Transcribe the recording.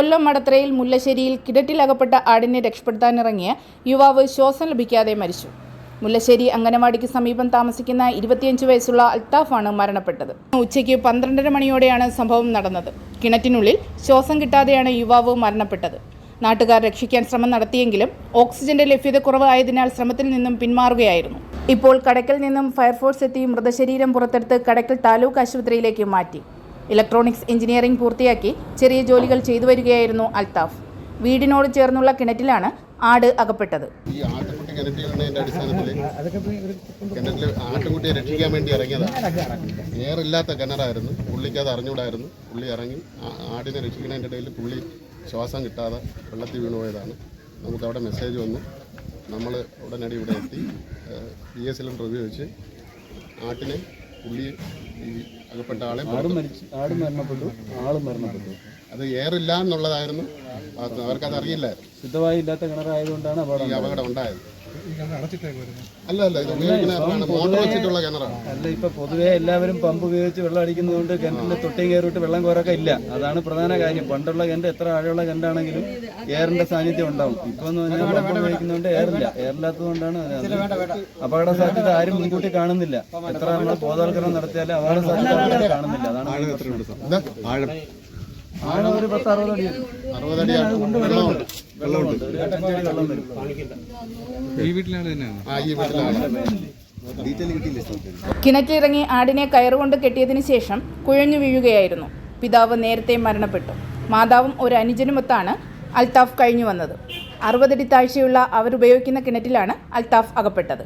കൊല്ലം മടത്തറയിൽ മുല്ലശ്ശേരിയിൽ കിടറ്റിലകപ്പെട്ട ആടിനെ രക്ഷപ്പെടുത്താനിറങ്ങിയ യുവാവ് ശ്വാസം ലഭിക്കാതെ മരിച്ചു. മുല്ലശ്ശേരി അംഗനവാടിക്ക് സമീപം താമസിക്കുന്ന ഇരുപത്തിയഞ്ച് വയസ്സുള്ള അൽത്താഫാണ് മരണപ്പെട്ടത്. ഉച്ചയ്ക്ക് പന്ത്രണ്ടര മണിയോടെയാണ് സംഭവം നടന്നത്. കിണറ്റിനുള്ളിൽ ശ്വാസം കിട്ടാതെയാണ് യുവാവ് മരണപ്പെട്ടത്. നാട്ടുകാർ രക്ഷിക്കാൻ ശ്രമം നടത്തിയെങ്കിലും ഓക്സിജന്റെ ലഭ്യത കുറവായതിനാൽ ശ്രമത്തിൽ നിന്നും പിന്മാറുകയായിരുന്നു. ഇപ്പോൾ കടക്കൽ നിന്നും ഫയർഫോഴ്സ് എത്തി മൃതശരീരം പുറത്തെടുത്ത് കടക്കൽ താലൂക്ക് ആശുപത്രിയിലേക്ക് മാറ്റി. ഇലക്ട്രോണിക്സ് എഞ്ചിനീയറിംഗ് പൂർത്തിയാക്കി ചെറിയ ജോലികൾ ചെയ്തു വരികയായിരുന്നു അൽത്താഫ്. വീടിനോട് ചേർന്നുള്ള കിണറ്റിലാണ് ആട് അകപ്പെട്ടത്. ഈ ആട്ടുകുട്ടി കിണറ്റിലിടുന്നതിന്റെ അടിസ്ഥാനത്തിൽ കിണറ്റിൽ ആട്ടുകുട്ടിയെ രക്ഷിക്കാൻ വേണ്ടി ഇറങ്ങിയതാണ്. ഏറില്ലാത്ത കിണറായിരുന്നു. പുള്ളിക്ക് അത് അറിഞ്ഞുകൂടായിരുന്നു. പുള്ളി ഇറങ്ങി ആടിനെ രക്ഷിക്കുന്നതിന്റെ ഇടയിൽ പുള്ളി ശ്വാസം കിട്ടാതെ വെള്ളത്തിൽ വീണു പോയതാണ്. നമുക്ക് അവിടെ മെസ്സേജ് വന്നു. നമ്മൾ ഉടനടി ഇവിടെ എത്തി. പി എസ് സിലിണ്ടർ ഉപയോഗിച്ച് ആട്ടിനെ പുള്ളിയെ ഈ അകപ്പെട്ട ആളെ ആടും മരിച്ചു. ആട് മരണപ്പെട്ടു ആളും മരണപ്പെട്ടു. അത് ഏറില്ല എന്നുള്ളതായിരുന്നു അവർക്കത് അറിയില്ലായിരുന്നു. ശുദ്ധമായി ഇല്ലാത്ത കിണറായതുകൊണ്ടാണ് അപകടം ഈ അപകടം ഉണ്ടായത്. അല്ല അല്ല ഇത് ഉപയോഗിക്കുന്ന കിണറാണ് മോട്ടോർ വെച്ചിട്ടുള്ള കിണറാണ് അല്ല ഇപ്പൊ പൊതുവെ എല്ലാവരും പമ്പ് ഉപയോഗിച്ച് വെള്ളം അടിക്കുന്നതുകൊണ്ട് കിണറ്റിന്റെ തൊട്ടി കയറിയിട്ട് വെള്ളം കോരൊക്കെ ഇല്ല. അതാണ് പ്രധാന കാര്യം. പണ്ടുള്ള കിണറ്റ് എത്ര ആഴമുള്ള കിണറ്റാണെങ്കിലും എയറിന്റെ സാന്നിധ്യം ഉണ്ടാവും. ഇപ്പൊ എന്ന് പറഞ്ഞാൽ പമ്പ് ഉപയോഗിക്കുന്നതുകൊണ്ട് എയറില്ല എയറില്ലാത്തത് കൊണ്ടാണ് അപകട സാധ്യത ആരും മുൻകൂട്ടി കാണുന്നില്ല. എത്ര നമ്മൾ ബോധവൽക്കരണം നടത്തിയാലും അപകട സാധ്യത കാണുന്നില്ല. അതാണ് ആഴം ആഴം ഒരു പത്ത് അറുപത് അടി. അറുപതടി വെള്ളമുണ്ട്. വെള്ളമുണ്ട് ഈ വീട്ടിലാണ് തന്നെയാണ്? ആ ഈ വീട്ടിലാണ്. കിണറ്റിലിറങ്ങി ആടിനെ കയറുകൊണ്ട് കെട്ടിയതിനു ശേഷം കുഴഞ്ഞു വീഴുകയായിരുന്നു. പിതാവ് നേരത്തെ മരണപ്പെട്ടു. മാതാവും ഒരു അനുജനുമൊത്താണ് അൽത്താഫ് കഴിഞ്ഞു വന്നത്. അറുപതടി താഴ്ചയുള്ള അവരുപയോഗിക്കുന്ന കിണറ്റിലാണ് അൽത്താഫ് അകപ്പെട്ടത്.